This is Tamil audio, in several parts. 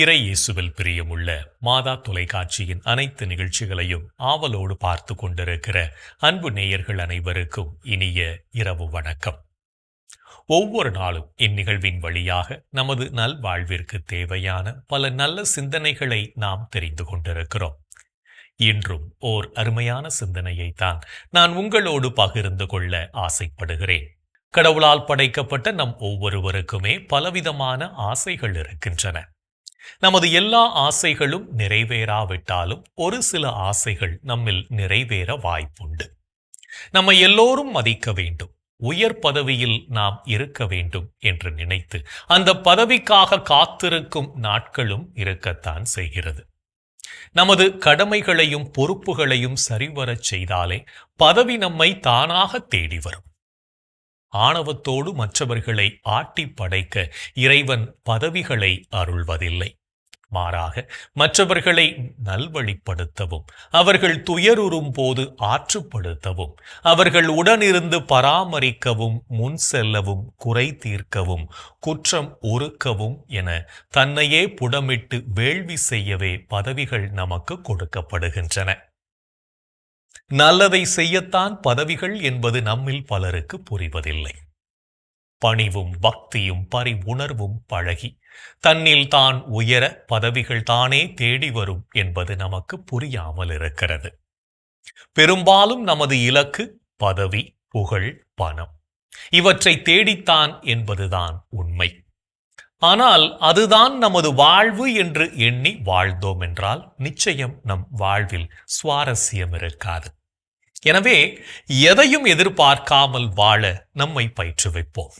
இறை இயேசுவில் பிரியமுள்ள மாதா தொலைக்காட்சியின் அனைத்து நிகழ்ச்சிகளையும் ஆவலோடு பார்த்து கொண்டிருக்கிற அன்பு நேயர்கள் அனைவருக்கும் இனிய இரவு வணக்கம். ஒவ்வொரு நாளும் இந்நிகழ்வின் வழியாக நமது நல்வாழ்விற்கு தேவையான பல நல்ல சிந்தனைகளை நாம் தெரிந்து கொண்டிருக்கிறோம். இன்றும் ஓர் அருமையான சிந்தனையை தான் நான் உங்களோடு பகிர்ந்து கொள்ள ஆசைப்படுகிறேன். கடவுளால் படைக்கப்பட்ட நம் ஒவ்வொருவருக்குமே பலவிதமான ஆசைகள் இருக்கின்றன. நமது எல்லா ஆசைகளும் நிறைவேறாவிட்டாலும் ஒரு சில ஆசைகள் நம்மில் நிறைவேற வாய்ப்புண்டு. நம்ம எல்லோரும் மதிக்க வேண்டும். உயர் பதவியில் நாம் இருக்க வேண்டும் என்று நினைத்து அந்த பதவிக்காக காத்திருக்கும் நாட்களும் இருக்கத்தான் செய்கிறது. நமது கடமைகளையும் பொறுப்புகளையும் சரிவரச் செய்தாலே பதவி நம்மை தானாக தேடி வரும். ஆணவத்தோடு மற்றவர்களை ஆட்டி படைக்க இறைவன் பதவிகளை அருள்வதில்லை. மாறாக மற்றவர்களை நல்வழிப்படுத்தவும் அவர்கள் துயருறும் போது ஆற்றுப்படுத்தவும் அவர்கள் உடனிருந்து பராமரிக்கவும் முன் செல்லவும் குறை தீர்க்கவும் குற்றம் ஒருக்கவும் என தன்னையே புடமிட்டு வேள்வி செய்யவே பதவிகள் நமக்கு கொடுக்கப்படுகின்றன. நல்லதை செய்யத்தான் பதவிகள் என்பது நம்மில் பலருக்கு புரிவதில்லை. பணிவும் பக்தியும் பரிவுணர்வும் பழகி தன்னில் தான் உயர பதவிகள் தானே தேடி வரும் என்பது நமக்கு புரியாமல் இருக்கிறது. பெரும்பாலும் நமது இலக்கு பதவி புகழ் பணம். இவற்றை தேடித்தான் என்பதுதான் உண்மை. ஆனால் அதுதான் நமது வாழ்வு என்று எண்ணி வாழ்ந்தோம் என்றால் நிச்சயம் நம் வாழ்வில் சுவாரஸ்யம் இருக்காது. எனவே எதையும் எதிர்பார்க்காமல் வாழ நம்மை பயிற்றுவிப்போம்.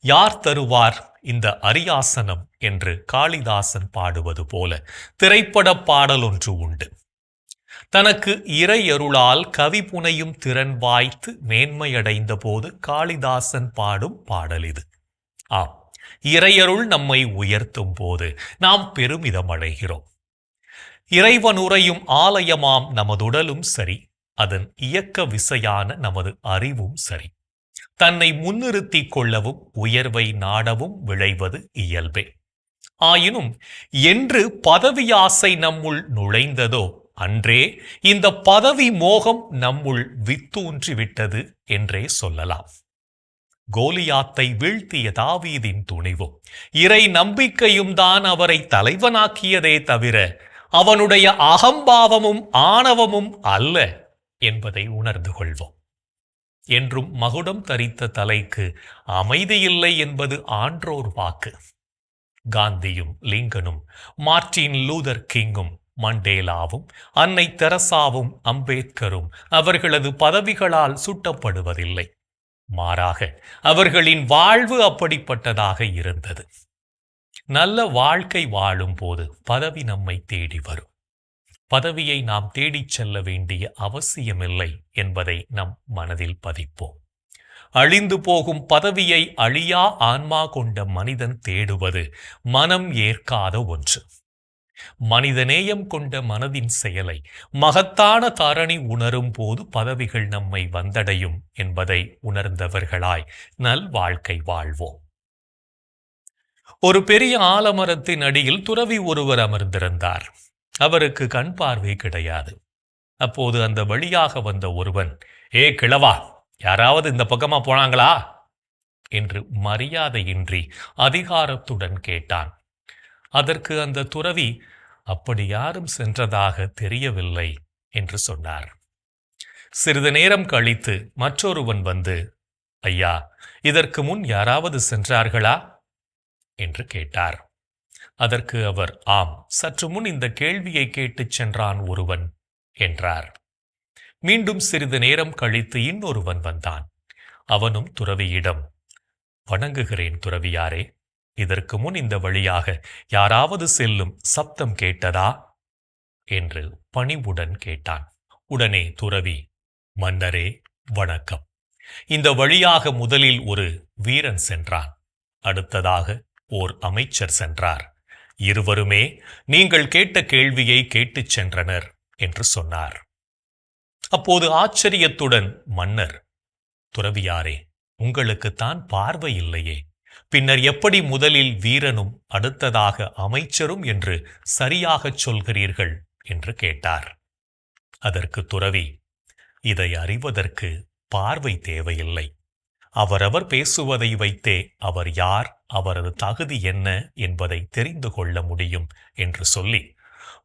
யார் தருவார் இந்த அரியாசனம் என்று காளிதாசன் பாடுவது போல திரைப்பட பாடல் ஒன்று உண்டு. தனக்கு இறையருளால் கவி புனையும் திறன் வாய்த்து மேன்மையடைந்த போது காளிதாசன் பாடும் பாடல் இது. ஆம் இறையருள் நம்மை உயர்த்தும் போது நாம் பெருமிதம் அடைகிறோம். இறைவன் உரையும் ஆலயமாம் நமதுடலும் சரி அதன் இயக்க விசையான நமது அறிவும் சரி. தன்னை முன்னிறுத்தி கொள்ளவும் உயர்வை நாடவும் விளைவது இயல்பே. ஆயினும் என்று பதவியாசை நம்முள் நுழைந்ததோ அன்றே இந்த பதவி மோகம் நம்முள் வித்தூன்றிவிட்டது என்றே சொல்லலாம். கோலியாத்தை வீழ்த்திய தாவீதின் துணிவும் இறை நம்பிக்கையும் தான் அவரை தலைவனாக்கியதே தவிர அவனுடைய அகம்பாவமும் ஆணவமும் அல்ல. என்பதை உணர்ந்து கொள்வோம். என்றும் மகுடம் தரித்த தலைக்கு அமைதியில்லை என்பது ஆன்றோர் வாக்கு. காந்தியும் லிங்கனும் மார்டின் லூதர் கிங்கும் மண்டேலாவும் அன்னை தெரசாவும் அம்பேத்கரும் அவர்களது பதவிகளால் சுட்டப்படுவதில்லை. மாறாக அவர்களின் வாழ்வு அப்படிப்பட்டதாக இருந்தது. நல்ல வாழ்க்கை வாழும் போது பதவி நம்மை தேடி வரும். பதவியை நாம் தேடிச் செல்ல வேண்டிய அவசியமில்லை என்பதை நம் மனதில் பதிப்போம். அழிந்து போகும் பதவியை அழியா ஆன்மா கொண்ட மனிதன் தேடுவது மனம் ஏற்காத ஒன்று. மனிதநேயம் கொண்ட மனதின் செயலை மகத்தான தாரணி உணரும் போது பதவிகள் நம்மை வந்தடையும் என்பதை உணர்ந்தவர்களாய் நல் வாழ்க்கை வாழ்வோம். ஒரு பெரிய ஆலமரத்தின் அடியில் துறவி ஒருவர் அமர்ந்திருந்தார். அவருக்கு கண் பார்வை கிடையாது. அப்போது அந்த வழியாக வந்த ஒருவன் ஏ கிழவா யாராவது இந்த பக்கமா போனாங்களா? என்று மரியாதையின்றி அதிகாரத்துடன் கேட்டான். அதற்கு அந்த துறவி அப்படி யாரும் சென்றதாக தெரியவில்லை என்று சொன்னார். சிறிது நேரம் கழித்து மற்றொருவன் வந்து ஐயா இதற்கு முன் யாராவது சென்றார்களா? என்று கேட்டார். அதற்கு அவர் ஆம் சற்று முன் இந்த கேள்வியை கேட்டுச் சென்றான் ஒருவன் என்றார். மீண்டும் சிறிது நேரம் கழித்து இன்னொருவன் வந்தான். அவனும் துறவியிடம் வணங்குகிறேன் துறவியாரே இதற்கு முன் இந்த வழியாக யாராவது செல்லும் சப்தம் கேட்டதா? என்று பணிவுடன் கேட்டான். உடனே துறவி மன்னரே வணக்கம். இந்த வழியாக முதலில் ஒரு வீரன் சென்றான். அடுத்ததாக ஓர் அமைச்சர் சென்றார். இருவருமே நீங்கள் கேட்ட கேள்வியை கேட்டுச் சென்றனர் என்று சொன்னார். அப்போது ஆச்சரியத்துடன் மன்னர் துறவியாரே உங்களுக்குத்தான் பார்வை இல்லையே. பின்னர் எப்படி முதலில் வீரனும் அடுத்ததாக அமைச்சரும் என்று சரியாகச் சொல்கிறீர்கள் என்று கேட்டார். அதற்கு துறவி இதை அறிவதற்கு பார்வை தேவையில்லை. அவரவர் பேசுவதை வைத்தே அவர் யார் அவரது தகுதி என்ன என்பதை தெரிந்து கொள்ள முடியும் என்று சொல்லி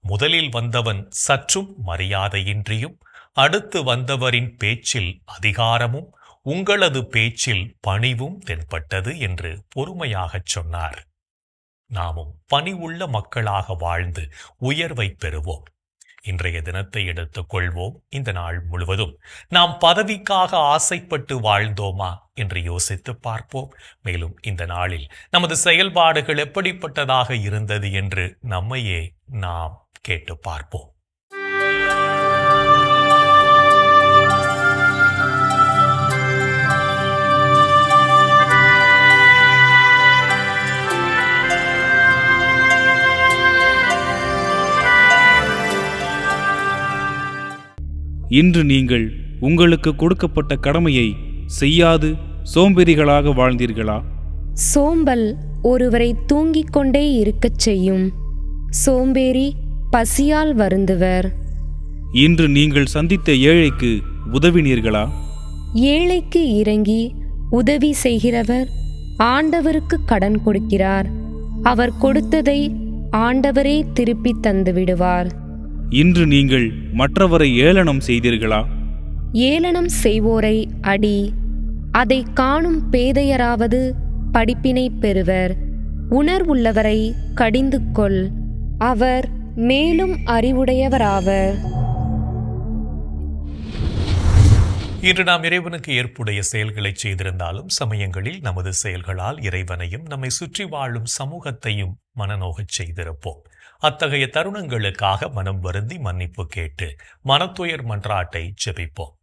முதலில் வந்தவன் சற்றும் மரியாதையின்றியும் அடுத்து வந்தவரின் பேச்சில் அதிகாரமும் உங்களது பேச்சில் பணிவும் தென்பட்டது என்று பொறுமையாகச் சொன்னார். நாமும் பணிவுள்ள மக்களாக வாழ்ந்து உயர்வை பெறுவோம். இன்றைய தினத்தை எடுத்துக் கொள்வோம். இந்த நாள் முழுவதும் நாம் பதவிக்காக ஆசைப்பட்டு வாழ்ந்தோமா? என்று யோசித்து பார்ப்போம். மேலும் இந்த நாளில் நமது செயல்பாடுகள் எப்படிப்பட்டதாக இருந்தது என்று நம்மையே நாம் கேட்டு பார்ப்போம். இன்று நீங்கள் உங்களுக்கு கொடுக்கப்பட்ட கடமையை செய்யாது சோம்பேறிகளாக வாழ்ந்தீர்களா? சோம்பல் ஒருவரை தூங்கிக் கொண்டே இருக்கச் செய்யும். சோம்பேறி பசியால் வருந்துவர். இன்று நீங்கள் சந்தித்த ஏழைக்கு உதவினீர்களா? ஏழைக்கு இறங்கி உதவி செய்கிறவர் ஆண்டவருக்கு கடன் கொடுக்கிறார். அவர் கொடுத்ததை ஆண்டவரே திருப்பித் தந்து விடுவார் இன்று நீங்கள் மற்றவரை ஏளனம் செய்தீர்களா? ஏளனம் செய்வோரை அடி அதை காணும் பேதையராவது படிப்பினை பெறுவர். உணர்வுள்ளவரை கடிந்து கொள். அவர் மேலும் அறிவுடையவராவர். இன்று நாம் இறைவனுக்கு ஏற்புடைய செயல்களை செய்திருந்தாலும் சமயங்களில் நமது செயல்களால் இறைவனையும் நம்மை சுற்றி வாழும் சமூகத்தையும் மனநோகச் செய்திருப்போம். அத்தகைய தருணங்களுக்காக மனம் வருந்தி மன்னிப்பு கேட்டு மனத்துயர் மன்றாட்டை ஜெபிப்போம்.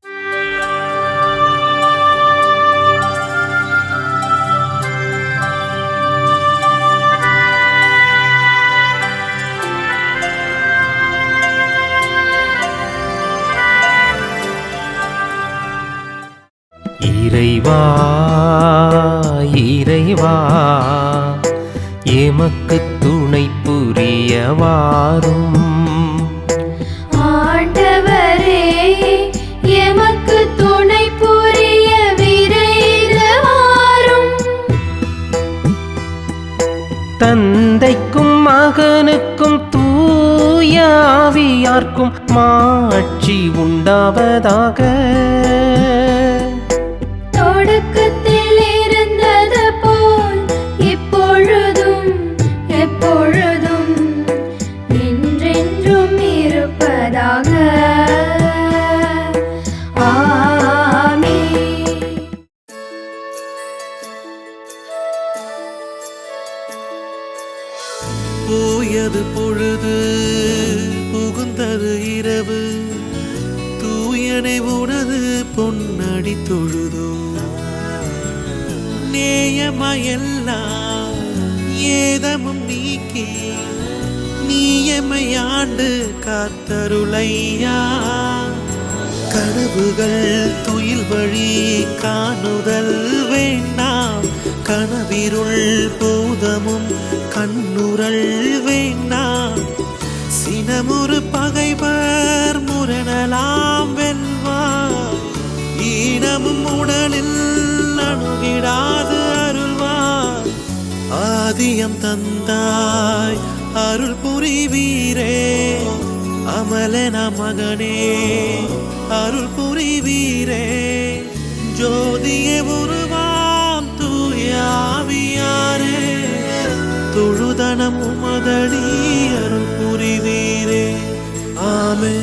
எமக்கு போயது பொழுது புகுந்தது இரவு. தூயனை உனது பொன்னடி தொழுதோ நேயமையெல்லாம் ஏதமும் நீக்கி நீயமையாண்டு காத்தருளையா. கனவுகள் துயில் வழி காணுதல் வேண்டாம் கனவிருள் பூதமும் கண்ணுரள் வேண்டா. சினமுறு பகைவர் முரணலாம் வெல்வா. ஈனமும் உடலில் அணுகிடாது அருள்வா. ஆதியம் தந்தாய் அருள் புரிவீரே. அமலன மகனே அருள் புரிவீரே. ஜோதியே உருவா. ஆவியாரே தொழுதனம் உமதடி அருள் புரிவீரே. ஆமே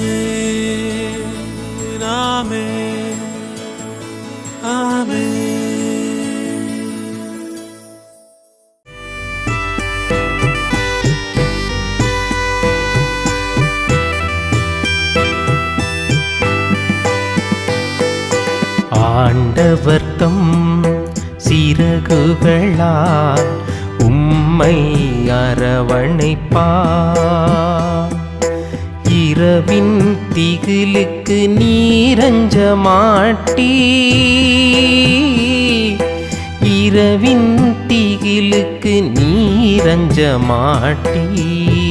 ஆமே ஆமே ஆண்டவர்த்தம் சிறகுகளால் உம்மை அரவணைப்பா. இரவின் திகிலுக்கு நீரஞ்ச மாட்டி. இரவின் திகிலுக்கு நீரஞ்ச மாட்டி.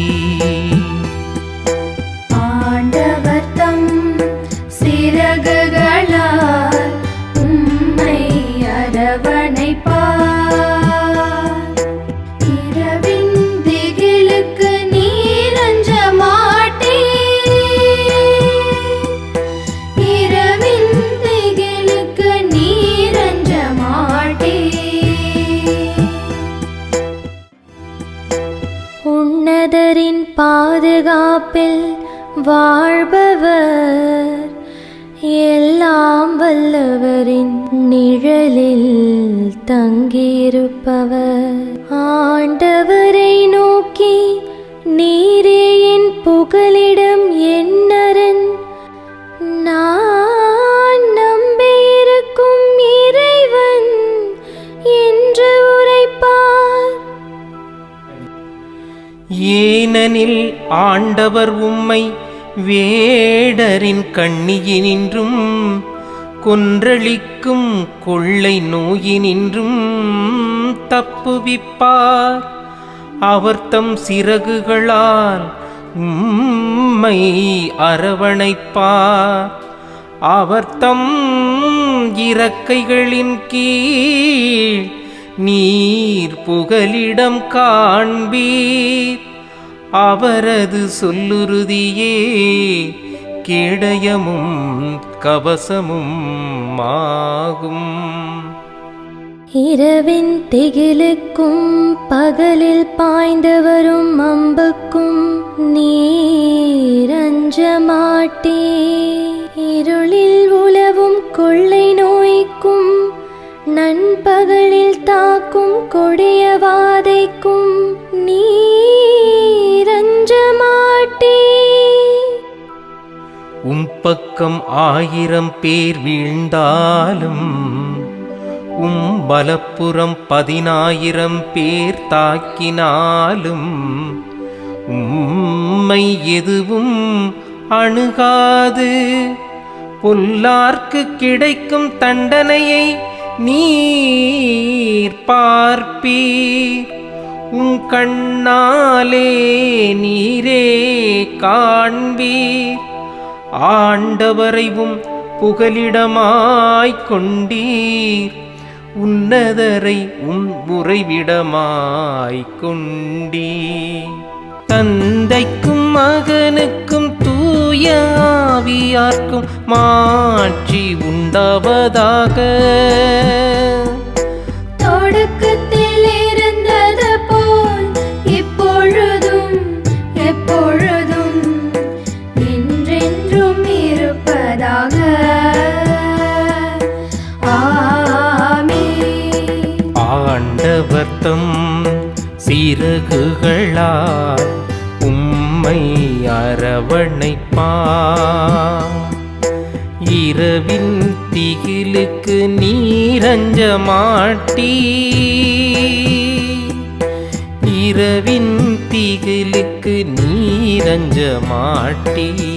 பாதுகாப்பில் வாழ்பவர் எல்லாம் வல்லவரின் நிழலில் தங்கியிருப்பவர். ஆண்டவரை நோக்கி நீரே ஏனெனில் ஆண்டவர் உம்மை வேடரின் கண்ணியினின்றும் கொன்றளிக்கும் கொள்ளை நோயினின்றும் தப்புவிப்பார். அவர் தம் சிறகுகளால் உம்மை அரவணைப்பார். அவர் தம் இறக்கைகளின் கீழ் நீர் புகலிடம் காண்பீர். அவரது சொல்லுறுதியே கேடயமும் கவசமும் ஆகும். இரவின் திகிலுக்கும் பகலில் பாய்ந்தவரும் அம்புக்கும் நீரஞ்ச மாட்டே இருளில் உலவும் கொள்ளை நோய்க்கும் நண்பகலில் கொடிய வாதைக்கும் நீரஞ்சமாட்டே. உம் பக்கம் ஆயிரம் பேர் வீழ்ந்தாலும் உம் பலப்புறம் பதினாயிரம் பேர் தாக்கினாலும் உம்மை எதுவும் அணுகாது. பொல்லார்க்கு கிடைக்கும் தண்டனையை நீர் பார்ப்பீர். உன் கண்ணாலே நீரே காண்பீர். ஆண்டவரைவும் புகலிடமாய்க் கொண்டீர். உன்னதரை உன் உறைவிடமாய்க் கொண்டீர். தந்தைக்கும் மகனுக்கும் தூய ஆவியார்க்கும் மாட்சி உண்டாவதாக. சிறகுகளால் உம்மை அரவணைப்பார் இரவின் திகிலுக்கு நீரஞ்ச மாட்டி. இரவின் திகிலுக்கு நீரஞ்ச மாட்டி.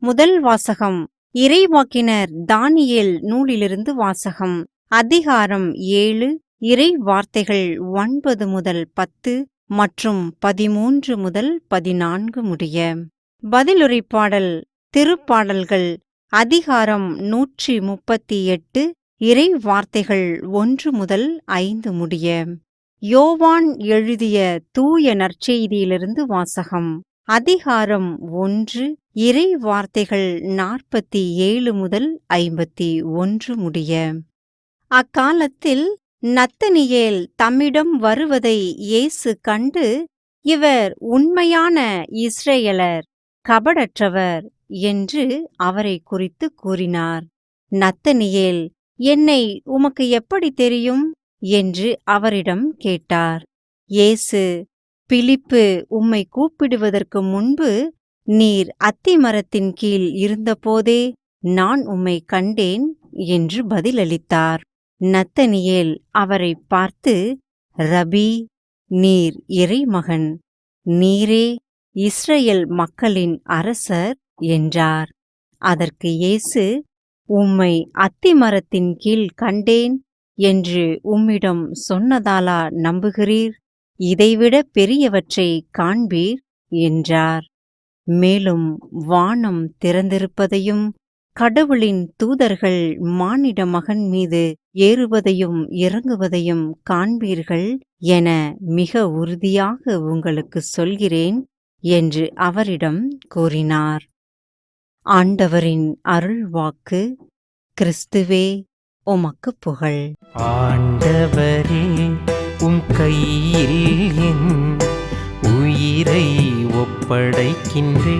முதல் வாசகம். இறைவாக்கினர் தானியேல் நூலிலிருந்து வாசகம். அதிகாரம் ஏழு. இறை வார்த்தைகள் ஒன்பது முதல் பத்து மற்றும் பதிமூன்று முதல் பதினான்கு முடிய. பதிலுரைப்பாடல். திருப்பாடல்கள். அதிகாரம் நூற்றி முப்பத்தி எட்டு. இறை வார்த்தைகள் ஒன்று முதல் ஐந்து முடிய. யோவான் எழுதிய தூய நற்செய்தியிலிருந்து வாசகம். அதிகாரம் ஒன்று. இறை வார்த்தைகள் நாற்பத்தி ஏழு முதல் ஐம்பத்தி ஒன்று முடிய. அக்காலத்தில் நத்தனியேல் தம்மிடம் வருவதை இயேசு கண்டு இவர் உண்மையான இஸ்ரேலர் கபடற்றவர் என்று அவரை குறித்து கூறினார். நத்தனியேல் என்னை உமக்கு எப்படி தெரியும்? என்று அவரிடம் கேட்டார். இயேசு பிலிப்பு உம்மை கூப்பிடுவதற்கு முன்பு நீர் அத்திமரத்தின் கீழ் இருந்தபோதே நான் உம்மை கண்டேன் என்று பதிலளித்தார். நத்தனியேல் அவரை பார்த்து ரபி நீர் இறைமகன். நீரே இஸ்ரேல் மக்களின் அரசர் என்றார். அதற்கு இயேசு உம்மை அத்திமரத்தின் கீழ் கண்டேன் என்று உம்மிடம் சொன்னதாலா நம்புகிறீர்? இதைவிட பெரியவற்றை காண்பீர் என்றார். மேலும் வானம் திறந்திருப்பதையும் கடவுளின் தூதர்கள் மானிட மகன் மீது ஏறுவதையும் இறங்குவதையும் காண்பீர்கள் என மிக உறுதியாக உங்களுக்கு சொல்கிறேன் என்று அவரிடம் கூறினார். ஆண்டவரின் அருள்வாக்கு கிறிஸ்துவே உமக்கு புகழ். ஆண்டவரே உம் கையில் என் உயிரை ஒப்படைக்கின்றே.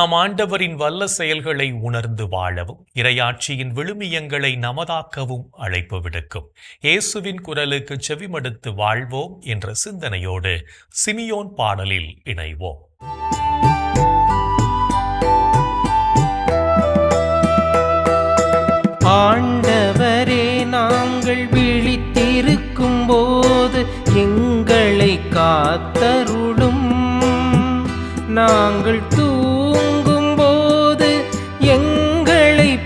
நாம் ஆண்டவரின் வல்ல செயல்களை உணர்ந்து வாழவும் இரையாட்சியின் விழுமியங்களை நமதாக்கவும் அழைப்பு விடுக்கும். இயேசுவின் குரலுக்கு செவிமடுத்து வாழ்வோம் என்ற சிந்தனையோடு சிமியோன் பாடலில் இணைவோம். ஆண்டவரே நாங்கள் விழித்திருக்கும் போது எங்களை காத்தருளும். நாங்கள் தூ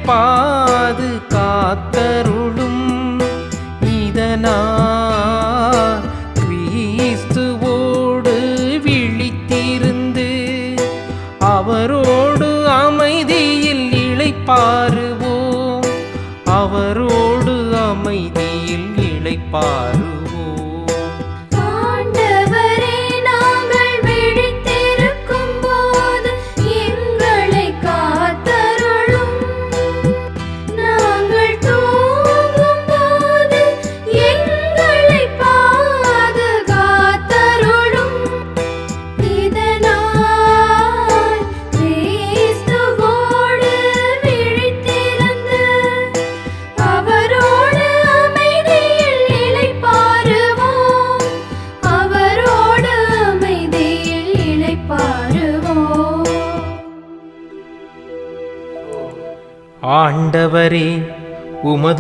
பாது காத்தருளும் இதனால் கிறிஸ்துவோடு விழித்திருந்து அவரோடு அமைதியில் இளைப்பாறுவோம்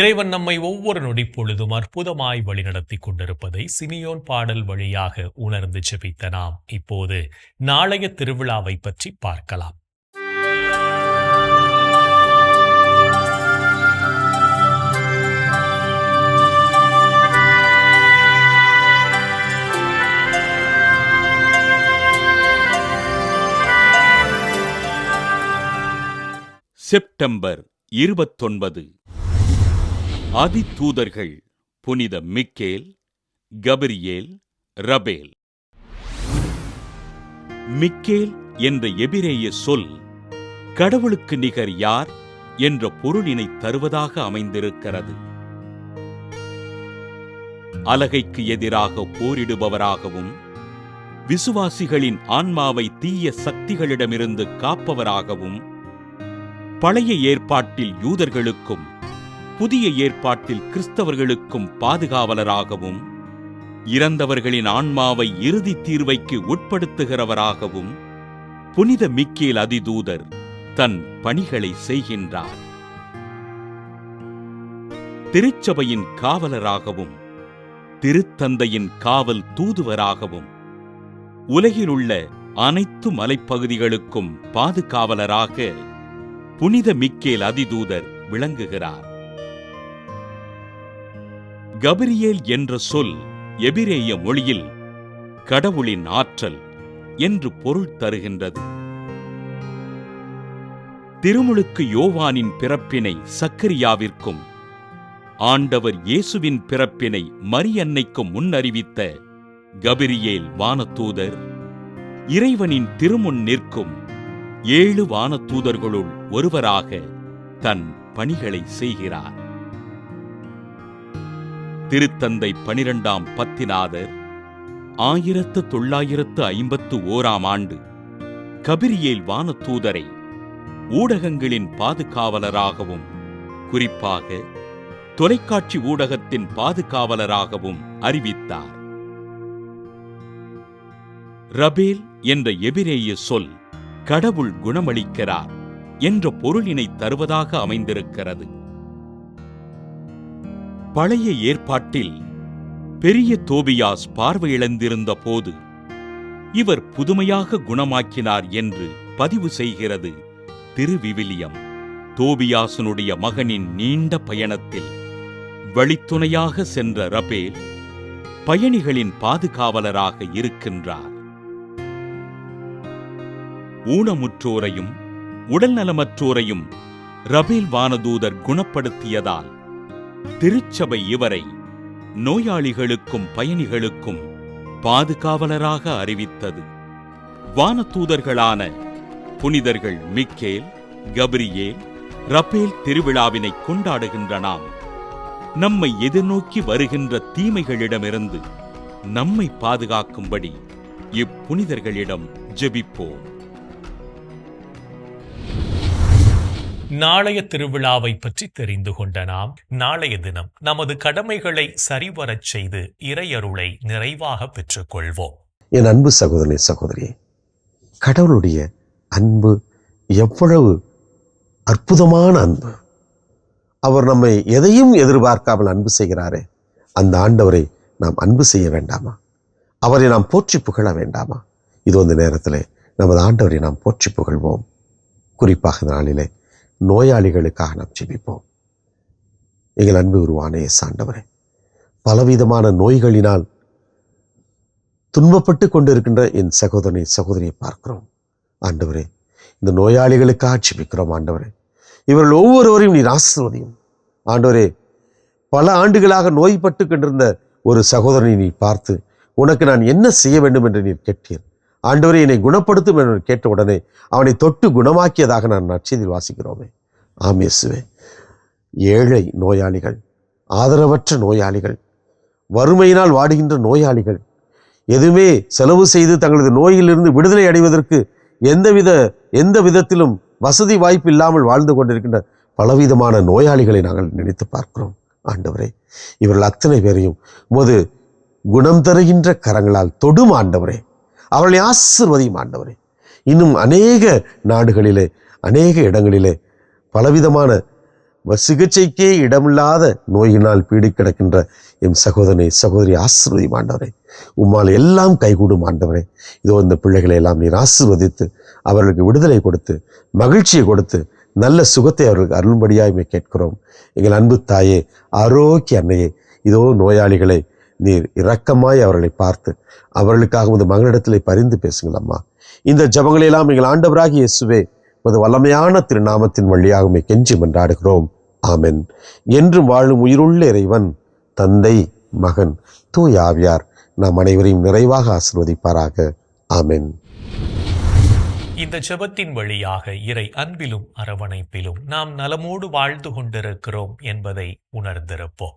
இறைவன் நம்மை ஒவ்வொரு நொடி பொழுதும் அற்புதமாய் வழிநடத்தி கொண்டிருப்பதை சிமியோன் பாடல் வழியாக உணர்ந்து ஜெபித்த நாம் இப்போது நாளைய திருவிழாவை பற்றி பார்க்கலாம். செப்டம்பர் இருபத்தொன்பது. அதிதூதர்கள் புனித மிக்கேல் கபிரியேல் ரபேல். மிக்கேல் என்ற எபிரேய சொல் கடவுளுக்கு நிகர் யார் என்ற பொருளினை தருவதாக அமைந்திருக்கிறது. அலகைக்கு எதிராக போரிடுபவராகவும் விசுவாசிகளின் ஆன்மாவை தீய சக்திகளிடமிருந்து காப்பவராகவும் பழைய ஏற்பாட்டில் யூதர்களுக்கும் புதிய ஏற்பாட்டில் கிறிஸ்தவர்களுக்கும் பாதுகாவலராகவும் இறந்தவர்களின் ஆன்மாவை இறுதி தீர்வைக்கு உட்படுத்துகிறவராகவும் புனித மிக்கேல் அதிதூதர் தன் பணிகளை செய்கின்றார். திருச்சபையின் காவலராகவும் திருத்தந்தையின் காவல் தூதுவராகவும் உலகிலுள்ள அனைத்து மலைப்பகுதிகளுக்கும் பாதுகாவலராக புனித மிக்கேல் அதிதூதர் விளங்குகிறார். கபிரியேல் என்ற சொல் எபிரேய மொழியில் கடவுளின் ஆற்றல் என்று பொருள் தருகின்றது. திருமுழுக்கு யோவானின் பிறப்பினை சக்கரியாவிற்கும் ஆண்டவர் இயேசுவின் பிறப்பினை மரியன்னைக்கும் முன்னறிவித்த கபிரியேல் வானத்தூதர் இறைவனின் திருமுன் நிற்கும் ஏழு வானத்தூதர்களுள் ஒருவராக தன் பணிகளை செய்கிறார். திருத்தந்தை பனிரெண்டாம் பத்திநாதர் ஆயிரத்து தொள்ளாயிரத்து ஐம்பத்து ஓராம் ஆண்டு கபிரியேல் வானதூதரை ஊடகங்களின் பாதுகாவலராகவும் குறிப்பாக தொலைக்காட்சி ஊடகத்தின் பாதுகாவலராகவும் அறிவித்தார். ரபேல் என்ற எபிரேய சொல் கடவுள் குணமளிக்கிறார் என்ற பொருளினை தருவதாக அமைந்திருக்கிறது. பழைய ஏற்பாட்டில் பெரிய தோபியாஸ் பார்வையிழந்திருந்த போது இவர் புதுமையாக குணமாக்கினார் என்று பதிவு செய்கிறது திருவிவிலியம். தோபியாசனுடைய மகனின் நீண்ட பயணத்தில் வழித்துணையாக சென்ற ரபேல் பயணிகளின் பாதுகாவலராக இருக்கின்றார். ஊனமுற்றோரையும் உடல்நலமற்றோரையும் ரபேல் வானதூதர் குணப்படுத்தியதால் திருச்சபை இவரை நோயாளிகளுக்கும் பயணிகளுக்கும் பாதுகாவலராக அறிவித்தது. வானதூதர்களான புனிதர்கள் மிக்கேல் கபிரியேல் ரபேல் திருவிழாவினை கொண்டாடுகின்ற நாம் நம்மை எதிர்நோக்கி வருகின்ற தீமைகளிடமிருந்து நம்மை பாதுகாக்கும்படி இப்புனிதர்களிடம் ஜெபிப்போம். நாளைய திருவிழாவை பற்றி தெரிந்து கொண்ட நாம் நாளைய தினம் நமது கடமைகளை சரிவரச் செய்து இறையருளை நிறைவாக பெற்றுக்கொள்வோம். என் அன்பு சகோதரி சகோதரி கடவுளுடைய அன்பு எவ்வளவு அற்புதமான அன்பு. அவர் நம்மை எதையும் எதிர்பார்க்காமல் அன்பு செய்கிறாரே அந்த ஆண்டவரை நாம் அன்பு செய்ய வேண்டாமா? அவரை நாம் போற்றி புகழ வேண்டாமா? இது அந்த நேரத்தில் நமது ஆண்டவரை நாம் போற்றி புகழ்வோம். குறிப்பாக நாளிலே நோயாளிகளுக்காக நாம் ஜெபிப்போம். எங்கள் அன்பு உருவான சாண்டவரே ஆண்டவரே பலவிதமான நோய்களினால் துன்பப்பட்டு கொண்டிருக்கின்ற என் சகோதரனை சகோதரியை பார்க்கிறோம். ஆண்டவரே இந்த நோயாளிகளுக்காக ஜெபிக்கிறோம் ஆண்டவரே. இவர்கள் ஒவ்வொருவரையும் நீர் ஆசிர்வதியும். ஆண்டவரே பல ஆண்டுகளாக நோய்பட்டு கொண்டிருந்த ஒரு சகோதரனை நீ பார்த்து உனக்கு நான் என்ன செய்ய வேண்டும் என்று நீர் கேட்டீர். ஆண்டவரை என்னை குணப்படுத்தும் என்று கேட்ட உடனே அவனை தொட்டு குணமாக்கியதாக நான் நற்செய்தியில் வாசிக்கிறோமே. ஆமேசுவே ஏழை நோயாளிகள் ஆதரவற்ற நோயாளிகள் வறுமையினால் வாடுகின்ற நோயாளிகள் எதுவுமே செலவு செய்து தங்களது நோயிலிருந்து விடுதலை அடைவதற்கு எந்தவித எந்த விதத்திலும் வசதி வாய்ப்பு இல்லாமல் வாழ்ந்து கொண்டிருக்கின்ற பலவிதமான நோயாளிகளை நாங்கள் நினைத்து பார்க்கிறோம். ஆண்டவரே இவர்கள் அத்தனை பேரையும் உமது குணம் தருகின்ற கரங்களால் தொடும் ஆண்டவரே. அவர்களை ஆசிர்வதியும் ஆண்டவரே. இன்னும் அநேக நாடுகளிலே அநேக இடங்களிலே பலவிதமான சிகிச்சைக்கே இடமில்லாத நோயினால் பீடி கிடக்கின்ற எம் சகோதரனை சகோதரி ஆசிர்வதியும் ஆண்டவரே. உம்மால் எல்லாம் கைகூடும் ஆண்டவரே. இதோ இந்த பிள்ளைகளை எல்லாம் நீர் ஆசிர்வதித்து அவர்களுக்கு விடுதலை கொடுத்து மகிழ்ச்சியை கொடுத்து நல்ல சுகத்தை அவர்களுக்கு அருளும்படியாய் கேட்கிறோம். எங்கள் அன்பு தாயே ஆரோக்கிய அன்னையே இதோ நோயாளிகளை நீர் இரக்கமாய் அவர்களை பார்த்து அவர்களுக்காக உமது மகளிடத்திலே பரிந்து பேசுங்கள் அம்மா. இந்த ஜபங்களையெல்லாம் எங்கள் ஆண்டவராகி இயேசுவே உமது வல்லமையான திருநாமத்தின் வழியாக உம்மை கெஞ்சி மன்றாடுகிறோம். ஆமென். என்றும் வாழும் உயிருள்ள இறைவன் தந்தை மகன் தூயாவியார் நாம் அனைவரையும் நிறைவாக ஆசிர்வதிப்பாராக. ஆமென். இந்த ஜெபத்தின் வழியாக இறை அன்பிலும் அரவணைப்பிலும் நாம் நலமோடு வாழ்ந்து கொண்டிருக்கிறோம் என்பதை உணர்ந்திருப்போம்.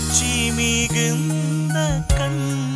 കാക്ഷി മികുന്ന കണ്ണ